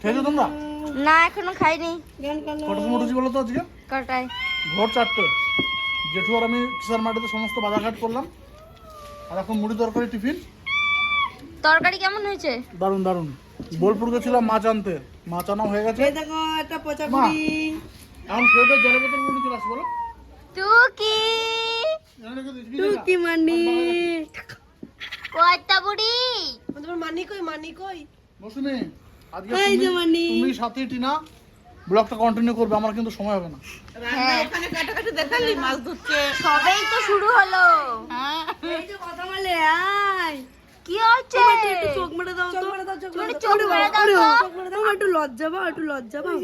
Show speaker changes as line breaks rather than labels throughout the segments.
খেয়েছো তোমরা?
না এখনও খাইনি।
কটা সময় উঠেছি বলো তো আজকে?
কটায়?
ভোর চারটে। জেঠু আর আমি কিষার মাটিতে সমস্ত বাজারঘাট করলাম। আর এখন মুড়ি তরকারি টিফিন।
তরকারি কেমন হয়েছে?
দারুণ দারুণ। বোলপুর গেছিলাম মাছ আনতে। মাছ আনা হয়ে গেছে।
এই দেখো একটা পচা
মা। এখন খেয়ে দিয়ে জলের বোতল মুড়ি চলে আসব বলো।
টুকি।
টুকি মানি
কয়টা বুড়ি?
মানি কই মানি কই
মৌসুমি আজকে
এই যে মানি।
তুমি সাথে টিনা ব্লগটা কন্টিনিউ করবে আমার কিন্তু সময় হবে না।
হ্যাঁ।
ওখানে কাটাকাটি দেখালি মাছ ধরছে।
সবেই তো শুরু হলো।
এই যে কথা বলে আয়।
কি হচ্ছে?
একটু চোখ মেরে দাও তো। চোখ
তুমি চোখ মেরে দাও।
চোখ মেরে দাও একটু লজ্জা পাও একটু লজ্জা পাও।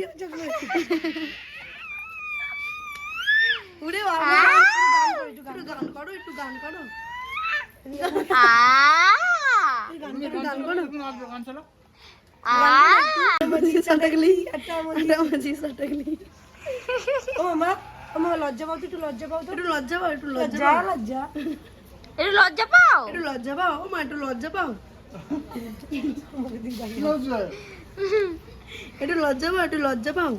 উড়ে বাবা একটু গান করো একটু গান করো
আহ,
গান করো। গান করো লজ্জা পাও একটু লজ্জা পাও। তো একটু লজ্জা পাও। একটু লজ্জা লজ্জা
একটু লজ্জা পাও।
একটু লজ্জা পাও ও মা একটু লজ্জা পাও।
কি
একটু লজ্জা পাও একটু লজ্জা পাও।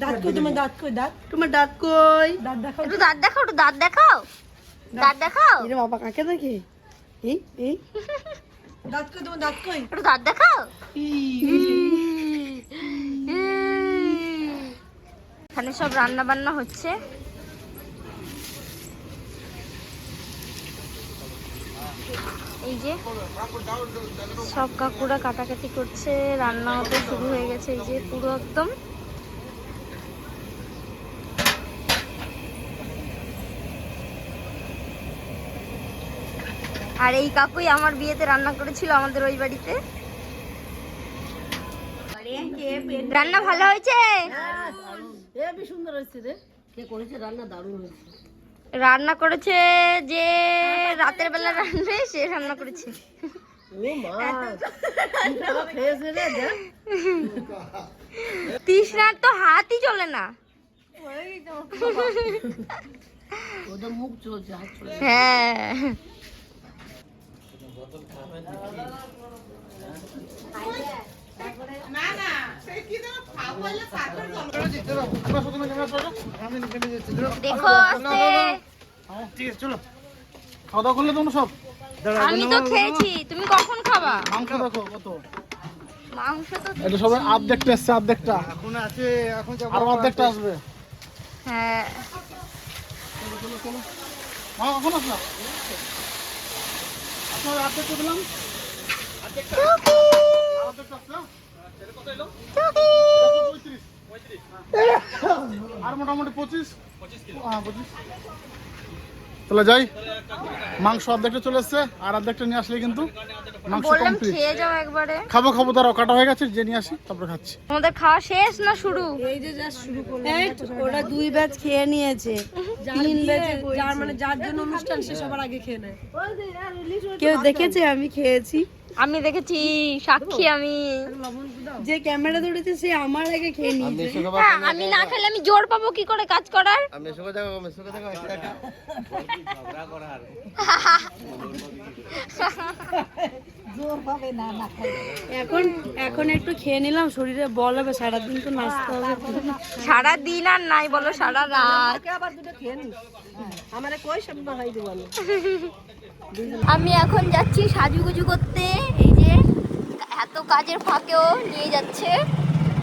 দাঁত কই তোমার দাঁত কই দাঁত তোমার দাঁত কই দাঁত দেখাও
একটু দাঁত দেখাও। একটু দাঁত দেখাও দাঁত দেখাও
এরে বাবা কাকে দেখে? এই এই। দাঁত কই তোমার দাঁত কই?
একটু দাঁত দেখাও? এখানে সব রান্না বান্না হচ্ছে। এই যে সব কাকুরা কাটাকাটি করছে রান্না হতে শুরু হয়ে গেছে এই যে পুরো একদম। আর এই কাকুই আমার বিয়েতে রান্না করেছিল আমাদের ওই বাড়িতে। রান্না ভালো হয়েছে?
সুন্দর হয়েছে রে কে করেছে রান্না দারুণ হয়েছে
রান্না করেছে যে রাতের বেলা রান্না সে রান্না করেছে। তৃষ্ণার তো হাতই চলে না।
ওদের মুখ চলছে হাত চলে
তোমরা প্রথমে ক্যামেরা সরাও, আমি নিয়ে যাচ্ছি।
দেখো
ঠিক আছে চলো। খাওয়া দাওয়া করলে তোমরা সব।
আমি তো খেয়েছি। তুমি কখন খাবা?
মাংস দেখো কত।
মাংস তো
এটা সবাই আর্ধেকটা এসছে আর্ধেকটা এখন আছে এখন আরও অর্ধেকটা আসবে।
হ্যাঁ।
মা কখন আসলাম আপনার দিলাম। আর মোটামুটি পঁচিশ। হ্যাঁ পঁচিশ। তাহলে যাই মাংস অর্ধেকটা চলে এসছে আর অর্ধেকটা নিয়ে আসলে কিন্তু মাংস
বললাম
কমপ্লিট
খেয়ে যাও একবারে।
খাব খাব তারাও কাটা হয়ে গেছে যে নিয়ে আসি তারপরে খাচ্ছি।
তোমাদের খাওয়া শেষ না শুরু?
এই যে জাস্ট শুরু করলাম। ওরা দুই ব্যাচ খেয়ে নিয়েছে। তিন ব্যাচে যার মানে যার জন্য অনুষ্ঠান সে সবার আগে খেয়ে নেয়। কেউ দেখেছে? আমি খেয়েছি।
আমি দেখেছি সাক্ষী আমি।
যে ক্যামেরা ধরেছে সে আমার আগে খেয়ে নিয়েছে।
হ্যাঁ আমি না খেলে আমি জোর পাবো কি করে কাজ করার।
এখন এখন একটু খেয়ে নিলাম শরীরে বল হবে সারাদিন তো নাচতে হবে।
সারা দিন আর নাই বলো সারা রাত।
আবার দুটো খেয়ে নিস। আমারে কই সব বানাই দেবো
আমি এখন যাচ্ছি সাজুগুজু করতে এই যে এত কাজের ফাঁকেও নিয়ে যাচ্ছে।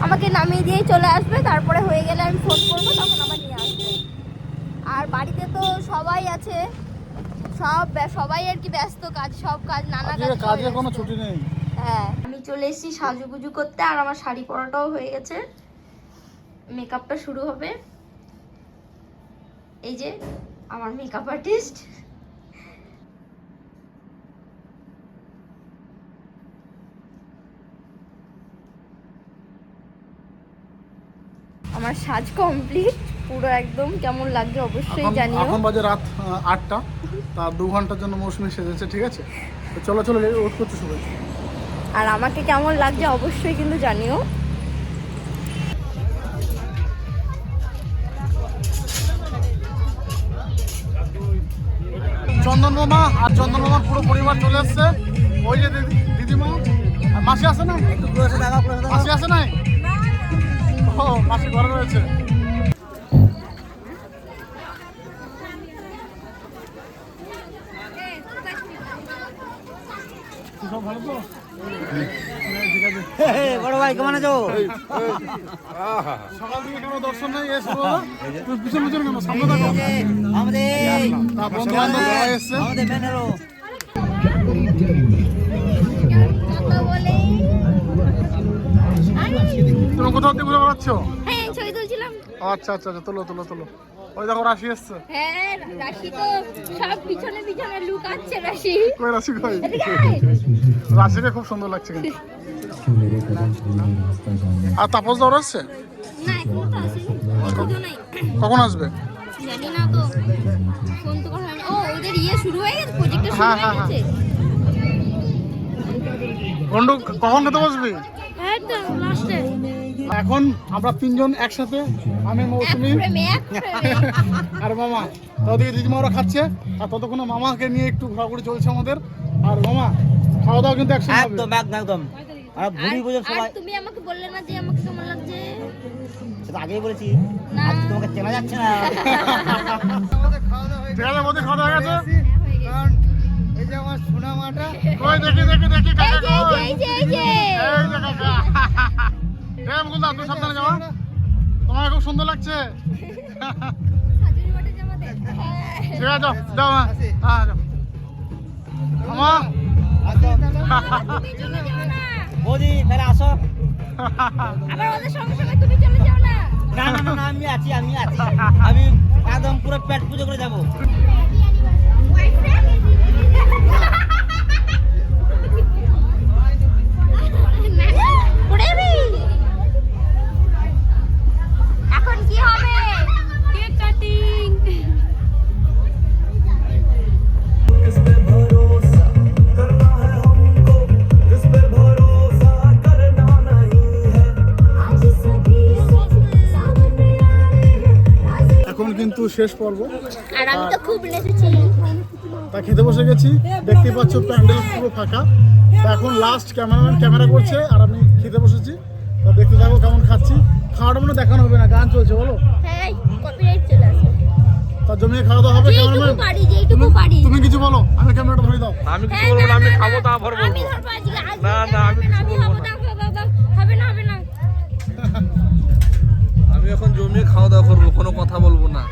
আমাকে নামিয়ে দিয়ে চলে আসবে তারপরে হয়ে গেলে আমি ফোন করব তখন আবার নিয়ে আসবে। আর বাড়িতে তো সবাই আছে। সব সবাই আর কি ব্যস্ত কাজ সব কাজ নানা কাজ
কাজে কোনো ছুটি নেই।
হ্যাঁ। আমি চলে এসেছি সাজুগুজু করতে আর আমার শাড়ি পরাটাও হয়ে গেছে। মেকআপটা শুরু হবে। এই যে আমার মেকআপ আর্টিস্ট। আমার সাজ কমপ্লিট। পুরো একদম কেমন লাগছে অবশ্যই জানিও।
এখন বাজে রাত আটটা। তার দু ঘণ্টার জন্য মৌসুমি সেজেছে ঠিক আছে? তো চলো চলো ওয়েট করতে সবাই।
আর আমাকে কেমন লাগছে অবশ্যই কিন্তু জানিও।
চন্দন মামা আর চন্দন মামার পুরো পরিবার চলে এসছে। ওই যে দিদি দিদিমা। মাসি আছে না? মাসি আছে নাই? ও মাসি ঘরে রয়েছে সব ভালো তো ঠিক আছে
বড় ভাই কেমন আছো?
সকাল থেকে কেন দর্শন নেই এসে তুমি পিছন পিছন কেন? সামনে থাকো
আমাদের
বন্ধু বান্ধব সবাই এসছে।
আমাদের ব্যানারও
তুমি কোথাও দিয়ে ঘুরে বেড়াচ্ছ?
হ্যাঁ
আচ্ছা আচ্ছা আচ্ছা তোলো তোলো তোলো। ওই দেখো রাশি এসছে।
হ্যাঁ রাশি তো সব পিছনে পিছনে লুকাচ্ছে রাশি।
কই রাশি কই। রাশিকে খুব সুন্দর লাগছে কিন্তু। আর তাপস দৌড় আসছে? কখন আসবে?
জানি না তো। ফোন তো করা ও ওদের ইয়ে শুরু হয়ে গেছে প্রজেক্টটা শুরু
হ্যাঁ,
হয়ে
হ্যাঁ,
গেছে।
গন্ডু কখন খেতে বসবি?
লাস্টে
এখন আমরা তিনজন একসাথে আমি মৌসুমি। আর মামা তাদের দিদিমা ওরা খাচ্ছে আর ততক্ষণে মামাকে নিয়ে একটু ঘোরাঘুরি চলছে আমাদের। আর মামা খাওয়া দাওয়া কিন্তু একসাথে
একদম একদম একদম। আর বুড়ি বুঝো সবাই
তুমি আমাকে বললে না যে আমাকে কেমন লাগছে?
সেটা আগেই বলেছি। আজ তোমাকে চেনা যাচ্ছে না।
খাওয়া দাওয়া হয়ে গেছে।
এই যে আমার সোনা মাটা
কই দেখি দেখি দেখি কাকা কই?
এই যে এই যে।
এই যে কাকা। এ মুকুলদা সাবধানে যাওয়া তোমার খুব সুন্দর লাগছে। ঠিক আছে যাও হ্যাঁ হ্যাঁ যাও মামা
তুমি চলে যাও। না
বৌদি তাহলে আসো।
আবার ওদের সঙ্গে সঙ্গে তুমি চলে যাও না।
না না না, না আমি আছি আমি আছি। আমি একদম পুরো পেট পুজো করে যাব।
এখন
শেষ পর্ব।
আর আমি তো খুব নেচেছি।
তা খেতে বসে গেছি দেখতে পাচ্ছ প্যান্ডেল পুরো ফাঁকা। তা এখন লাস্ট ক্যামেরাম্যান ক্যামেরা করছে আর আমি খেতে বসেছি। তা দেখতে থাকো কেমন খাচ্ছি। খাওয়াটা মনে দেখানো হবে না গান চলছে বলো।
হ্যাঁ কপিরাইট চলে আসে
তার জমিয়ে খাওয়া দাওয়া হবে ক্যামেরাম্যান
পারি পারি।
তুমি কিছু বলো আমি ক্যামেরাটা ধরে দাও।
আমি কিছু বলব না আমি খাব
না,
তারপর বলব। না, না, আমি কিছু বলব না।
না, না, হবে না হবে না।
আমি এখন জমিয়ে খাওয়া দাওয়া করব কোনো কথা বলব না।